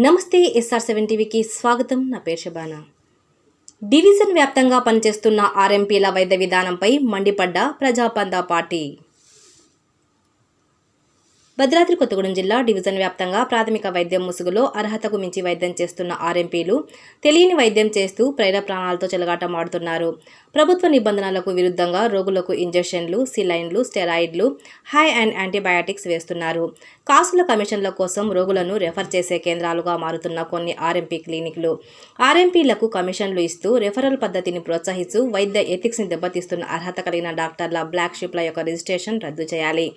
నమస్తే SR seven టీవీకి స్వాగతం. నా పేరు శబానా. డివిజన్ వ్యాప్తంగా పనిచేస్తున్న ఆర్ఎంపీల వైద్య విధానంపై మండిపడ్డ ప్రజాపంద పార్టీ. భద్రాద్రి కొత్తగూడెం జిల్లా డివిజన్ వ్యాప్తంగా ప్రాథమిక వైద్యం ముసుగులో అర్హతకు మించి వైద్యం చేస్తున్న ఆర్ఎంపీలు తెలియని వైద్యం చేస్తూ ప్రేర ప్రాణాలతో చెలగాటమాడుతున్నారు ప్రభుత్వ నిబంధనలకు విరుద్ధంగా రోగులకు ఇంజెక్షన్లు సిలైన్లు స్టెరాయిడ్లు హై అండ్ యాంటీబయాటిక్స్ వేస్తున్నారు. కాసుల కమిషన్ల కోసం రోగులను రెఫర్ చేసే కేంద్రాలుగా మారుతున్న కొన్ని ఆర్ఎంపీ క్లినిక్లు. ఆర్ఎంపీలకు కమిషన్లు ఇస్తూ రెఫరల్ పద్ధతిని ప్రోత్సహిస్తూ వైద్య ఎథిక్స్ని దెబ్బతీస్తున్న అర్హత కలిగిన డాక్టర్ల బ్లాక్ షిప్ల యొక్క రిజిస్ట్రేషన్ రద్దు చేయాలి.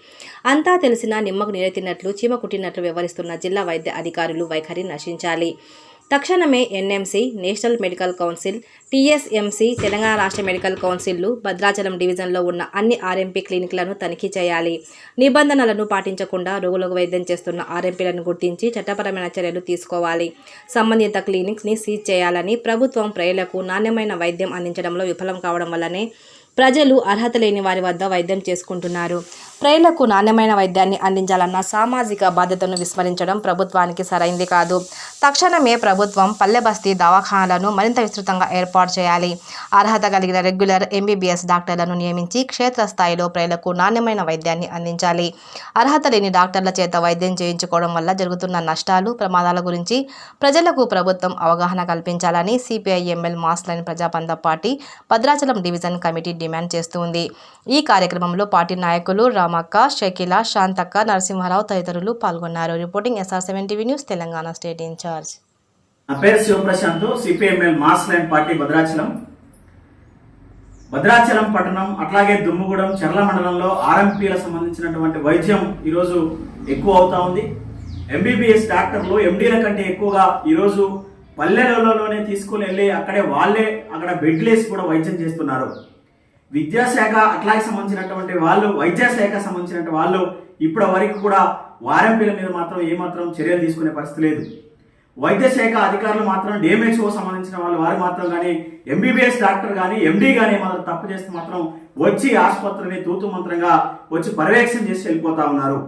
అంతా తెలిసిన నిమ్మకు నీరెత్తినట్లు చీమ కుట్టినట్లు వ్యవహరిస్తున్న జిల్లా వైద్య అధికారులు వైఖరి నశించాలి. తక్షణమే NMC national medical council TSMC Telangana రాష్ట్ర మెడికల్ కౌన్సిల్లు భద్రాచలం డివిజన్లో ఉన్న అన్ని ఆర్ఎంపీ క్లినిక్లను తనిఖీ చేయాలి. నిబంధనలను పాటించకుండా రోగులకు వైద్యం చేస్తున్న ఆర్ఎంపీలను గుర్తించి చట్టపరమైన చర్యలు తీసుకోవాలి. సంబంధిత క్లినిక్స్ని సీజ్ చేయాలని ప్రభుత్వం ప్రజలకు నాణ్యమైన వైద్యం అందించడంలో విఫలం కావడం వల్లనే ప్రజలు అర్హత లేని వారి వద్ద వైద్యం చేసుకుంటున్నారు. ప్రజలకు నాణ్యమైన వైద్యాన్ని అందించాలన్న సామాజిక బాధ్యతను విస్మరించడం ప్రభుత్వానికి సరైంది కాదు. తక్షణమే ప్రభుత్వం పల్లె బస్తీ దవాఖానాలను మరింత విస్తృతంగా ఏర్పాటు చేయాలి. అర్హత కలిగిన రెగ్యులర్ ఎంబీబీఎస్ డాక్టర్లను నియమించి క్షేత్రస్థాయిలో ప్రజలకు నాణ్యమైన వైద్యాన్ని అందించాలి. అర్హత లేని డాక్టర్ల చేత వైద్యం చేయించుకోవడం వల్ల జరుగుతున్న నష్టాలు ప్రమాదాల గురించి ప్రజలకు ప్రభుత్వం అవగాహన కల్పించాలని CPI ML Mass Line ప్రజాపంద party Bhadrachalam division committee demand చేస్తూ ఉంది. ఈ కార్యక్రమంలో పార్టీ నాయకులు రామక్క షకీల శాంతక్క నరసింహారావు తదితరులు పాల్గొన్నారు. Reporting SR seven TV news Telangana state in charge నా పేరు Sivaprashanth CPML mass line party Bhadrachalam. Bhadrachalam పట్టణం అట్లాగే దుమ్ముగూడెం చెర్ల మండలంలో ఆర్ఎంపీల సంబంధించినటువంటి వైద్యం ఈరోజు ఎక్కువ అవుతా ఉంది. ఎంబీబీఎస్ డాక్టర్లు ఎండీల కంటే ఎక్కువగా ఈరోజు పల్లెలలోనే తీసుకుని వెళ్ళి అక్కడే వాళ్ళే అక్కడ బెడ్లేసి కూడా వైద్యం చేస్తున్నారు. విద్యాశాఖ అట్లాగే సంబంధించినటువంటి వాళ్ళు వైద్యశాఖ సంబంధించినటువంటి వాళ్ళు ఇప్పటి వరకు కూడా వారంపీల మీద మాత్రం ఏమాత్రం చర్యలు తీసుకునే పరిస్థితి లేదు. వైద్యశాఖ అధికారులు మాత్రం డిఎంహెచ్ఓ సంబంధించిన వాళ్ళు వారు మాత్రం కానీ ఎంబీబీఎస్ డాక్టర్ కానీ ఎండీ కానీ మాత్రం తప్పు చేస్తే మాత్రం వచ్చి ఆసుపత్రిని తూతు మంత్రంగా వచ్చి పర్యవేక్షణ చేసి వెళ్ళిపోతా ఉన్నారు.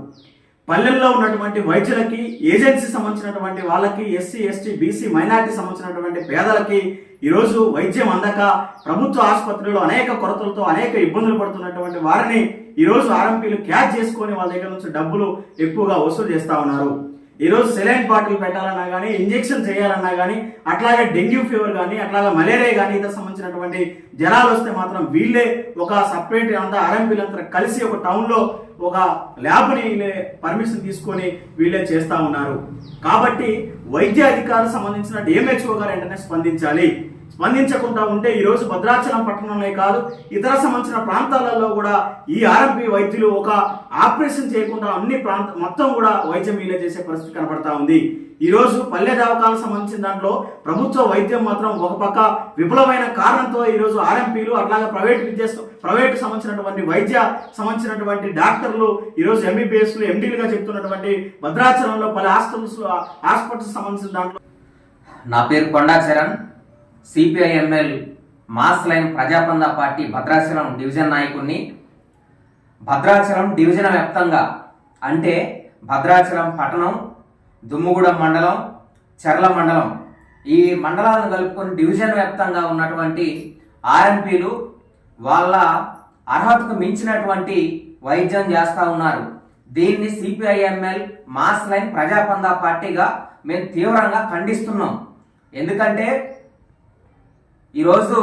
పల్లెల్లో ఉన్నటువంటి వైద్యులకి ఏజెన్సీ సంబంధించినటువంటి వాళ్ళకి ఎస్సీ ఎస్టీ బీసీ మైనారిటీ సంబంధించినటువంటి పేదలకి ఈరోజు వైద్యం అందక ప్రభుత్వ ఆసుపత్రుల్లో అనేక కొరతలతో అనేక ఇబ్బందులు పడుతున్నటువంటి వారిని ఈరోజు ఆర్ఎంపీలు క్యాచ్ చేసుకొని వాళ్ళ దగ్గర నుంచి డబ్బులు ఎక్కువగా వసూలు చేస్తా ఉన్నారు. ఈరోజు సెలైన్ బాటిల్ పెట్టాలన్నా కానీ ఇంజెక్షన్ చేయాలన్నా కానీ అట్లాగే డెంగ్యూ ఫీవర్ కానీ అట్లాగే మలేరియా కానీ ఇతర సంబంధించినటువంటి జ్వరాలు వస్తే మాత్రం వీళ్ళే ఒక సపరేట్ అంతా ఆర్ఎంపీలంతా కలిసి ఒక టౌన్లో ఒక ల్యాబ్ని పర్మిషన్ తీసుకొని వీళ్ళే చేస్తా ఉన్నారు. కాబట్టి వైద్య అధికారులకు సంబంధించిన డిఎంహెచ్ఓ గారు వెంటనే స్పందించాలి. స్పందించకుండా ఉంటే ఈరోజు భద్రాచలం పట్టణంలో కాదు ఇతర సంబంధించిన ప్రాంతాలలో కూడా ఈ ఆర్ఎంపీ వైద్యులు ఒక ఆపరేషన్ చేయకుండా అన్ని ప్రాంత మొత్తం కూడా వైద్యం వీలే చేసే పరిస్థితి కనబడతా ఉంది. ఈరోజు పల్లె దవాఖాలకు సంబంధించిన దాంట్లో ప్రభుత్వ వైద్యం మాత్రం ఒక పక్క విపులమైన కారణంతో ఈరోజు ఆర్ఎంపీలు అట్లాగే ప్రైవేట్ విద్య ప్రైవేట్ సంబంధించినటువంటి వైద్య సంబంధించినటువంటి డాక్టర్లు ఈరోజు ఎంబీబీఎస్లు ఎండీలుగా చెప్తున్నటువంటి భద్రాచలంలో పలు హాస్పిటల్స్ హాస్పిటల్స్ సంబంధించిన దాంట్లో నా పేరు Konda Charan. CPIML mass line ప్రజాపంద party Bhadrachalam division నాయకుడిని భద్రాచలం డివిజన్ వ్యాప్తంగా అంటే భద్రాచలం పట్టణం దుమ్ముగూడెం మండలం చెర్ల మండలం. ఈ మండలాలను కలుపుకొని డివిజన్ వ్యాప్తంగా ఉన్నటువంటి ఆర్ఎంపీలు వాళ్ళ అర్హతకు మించినటువంటి వైద్యం చేస్తూ ఉన్నారు. దీన్ని సిపిఐఎంఎల్ మాస్ లైన్ ప్రజాపంద పార్టీగా మేము తీవ్రంగా ఖండిస్తున్నాం. ఎందుకంటే ఈరోజు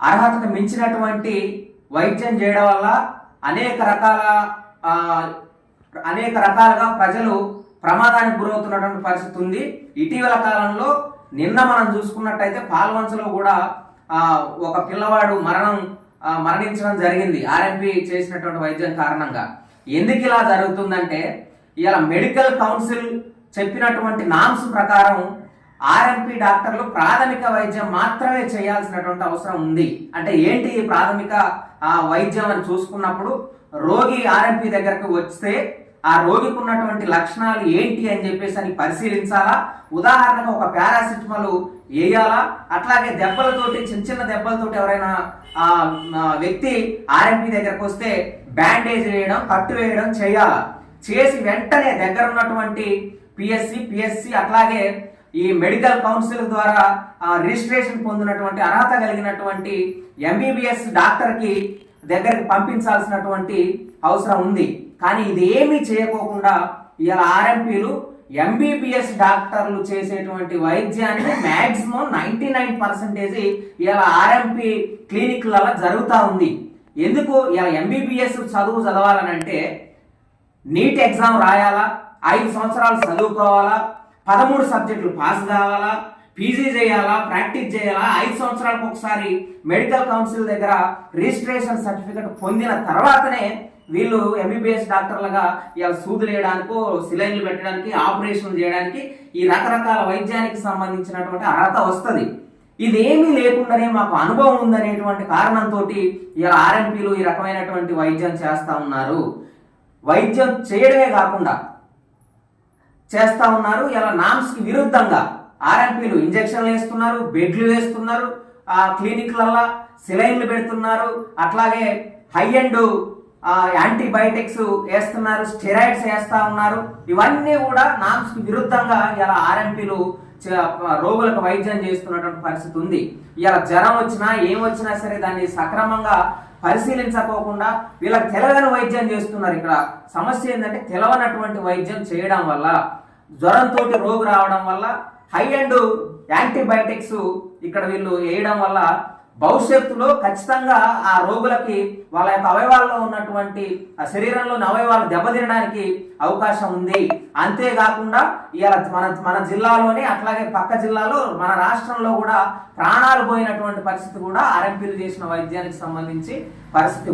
అర్హతను మించినటువంటి వైద్యం చేయడం వల్ల అనేక రకాల అనేక రకాలుగా ప్రజలు ప్రమాదానికి గురవుతున్నటువంటి పరిస్థితి ఉంది. ఇటీవల కాలంలో నిన్న మనం చూసుకున్నట్టయితే పాల్వంచలో కూడా ఒక పిల్లవాడు మరణం మరణించడం జరిగింది. ఆర్ఎంపీ చేసినటువంటి వైద్యం కారణంగా. ఎందుకు ఇలా జరుగుతుందంటే ఇలా మెడికల్ కౌన్సిల్ చెప్పినటువంటి నామ్స్ ప్రకారం ఆర్ఎంపీ డాక్టర్లు ప్రాథమిక వైద్యం మాత్రమే చేయాల్సినటువంటి అవసరం ఉంది. అంటే ఏంటి ఈ ప్రాథమిక ఆ, వైద్యం అని చూసుకున్నప్పుడు రోగి ఆర్ఎంపీ దగ్గరకు వస్తే ఆ రోగికి ఉన్నటువంటి లక్షణాలు ఏంటి అని చెప్పేసి అని పరిశీలించాలా? ఉదాహరణకు ఒక పారాసిటమాల్ వేయాలా? అట్లాగే దెబ్బలతోటి చిన్న చిన్న దెబ్బలతోటి ఎవరైనా ఆ ఆ, వ్యక్తి ఆర్ఎంపీ దగ్గరకు వస్తే బ్యాండేజ్ వేయడం కట్టు వేయడం చేయాలా? చేసి వెంటనే దగ్గర ఉన్నటువంటి పిఎస్సి పిఎస్సి అట్లాగే ఈ మెడికల్ కౌన్సిల్ ద్వారా రిజిస్ట్రేషన్ పొందినటువంటి అర్హత కలిగినటువంటి ఎంబీబీఎస్ డాక్టర్కి దగ్గరికి పంపించాల్సినటువంటి అవసరం ఉంది. కానీ ఇది ఏమీ చేయకోకుండా ఇలా ఆర్ఎంపీలు ఎంబీబీఎస్ డాక్టర్లు చేసేటువంటి వైద్యాన్ని మ్యాక్సిమం నైన్టీ నైన్ పర్సెంటేజ్ ఇలా ఆర్ఎంపీ క్లినిక్లలో జరుగుతూ ఉంది. ఎందుకు? ఇలా ఎంబీబీఎస్ చదువు చదవాలనంటే నీట్ ఎగ్జామ్ రాయాలా? ఐదు సంవత్సరాలు చదువుకోవాలా? పదమూడు సబ్జెక్టులు పాస్ కావాలా పీజీ చేయాలా ప్రాక్టీస్ చేయాలా ఐదు సంవత్సరాలకు ఒకసారి మెడికల్ కౌన్సిల్ దగ్గర రిజిస్ట్రేషన్ సర్టిఫికెట్ పొందిన తర్వాతనే వీళ్ళు ఎంబీబీఎస్ డాక్టర్లుగా ఇలా సూదులు వేయడానికో సిలైన్లు పెట్టడానికి ఆపరేషన్లు చేయడానికి ఈ రకరకాల వైద్యానికి సంబంధించినటువంటి అర్హత వస్తుంది. ఇదేమీ లేకుండానే మాకు అనుభవం ఉందనేటువంటి కారణంతో ఇలా ఆర్ఎంపీలు ఈ రకమైనటువంటి వైద్యం చేస్తా ఉన్నారు. వైద్యం చేయడమే కాకుండా చేస్తా ఉన్నారు. ఇలా నామ్స్కి విరుద్ధంగా ఆర్ఎంపీలు ఇంజక్షన్లు వేస్తున్నారు బెడ్లు వేస్తున్నారు ఆ క్లినిక్లల్లో సిలైన్లు పెడుతున్నారు. అట్లాగే హై అండ్ యాంటీబయాటిక్స్ వేస్తున్నారు స్టెరాయిడ్స్ వేస్తా ఉన్నారు. ఇవన్నీ కూడా నామ్స్కి విరుద్ధంగా ఇలా ఆర్ఎంపీలు రోగులకు వైద్యం చేస్తున్నటువంటి పరిస్థితి ఉంది. ఇలా జ్వరం వచ్చినా ఏం వచ్చినా సరే దాన్ని సక్రమంగా పరిశీలించకోకుండా వీళ్ళకి తెలవని వైద్యం చేస్తున్నారు. ఇక్కడ సమస్య ఏంటంటే తెలవనటువంటి వైద్యం చేయడం వల్ల జ్వరంతో రోగు రావడం వల్ల హై అండ్ యాంటీబయాటిక్స్ ఇక్కడ వీళ్ళు వేయడం వల్ల భవిష్యత్తులో ఖచ్చితంగా ఆ రోగులకి వాళ్ళ యొక్క అవయవాల్లో ఉన్నటువంటి ఆ శరీరంలోని అవయవాలు దెబ్బతినడానికి అవకాశం ఉంది. అంతేకాకుండా ఇలా మన మన జిల్లాలోనే అట్లాగే పక్క జిల్లాలో మన రాష్ట్రంలో కూడా ప్రాణాలు పోయినటువంటి పరిస్థితి కూడా ఆర్ఎంపీలు చేసిన వైద్యానికి సంబంధించి పరిస్థితి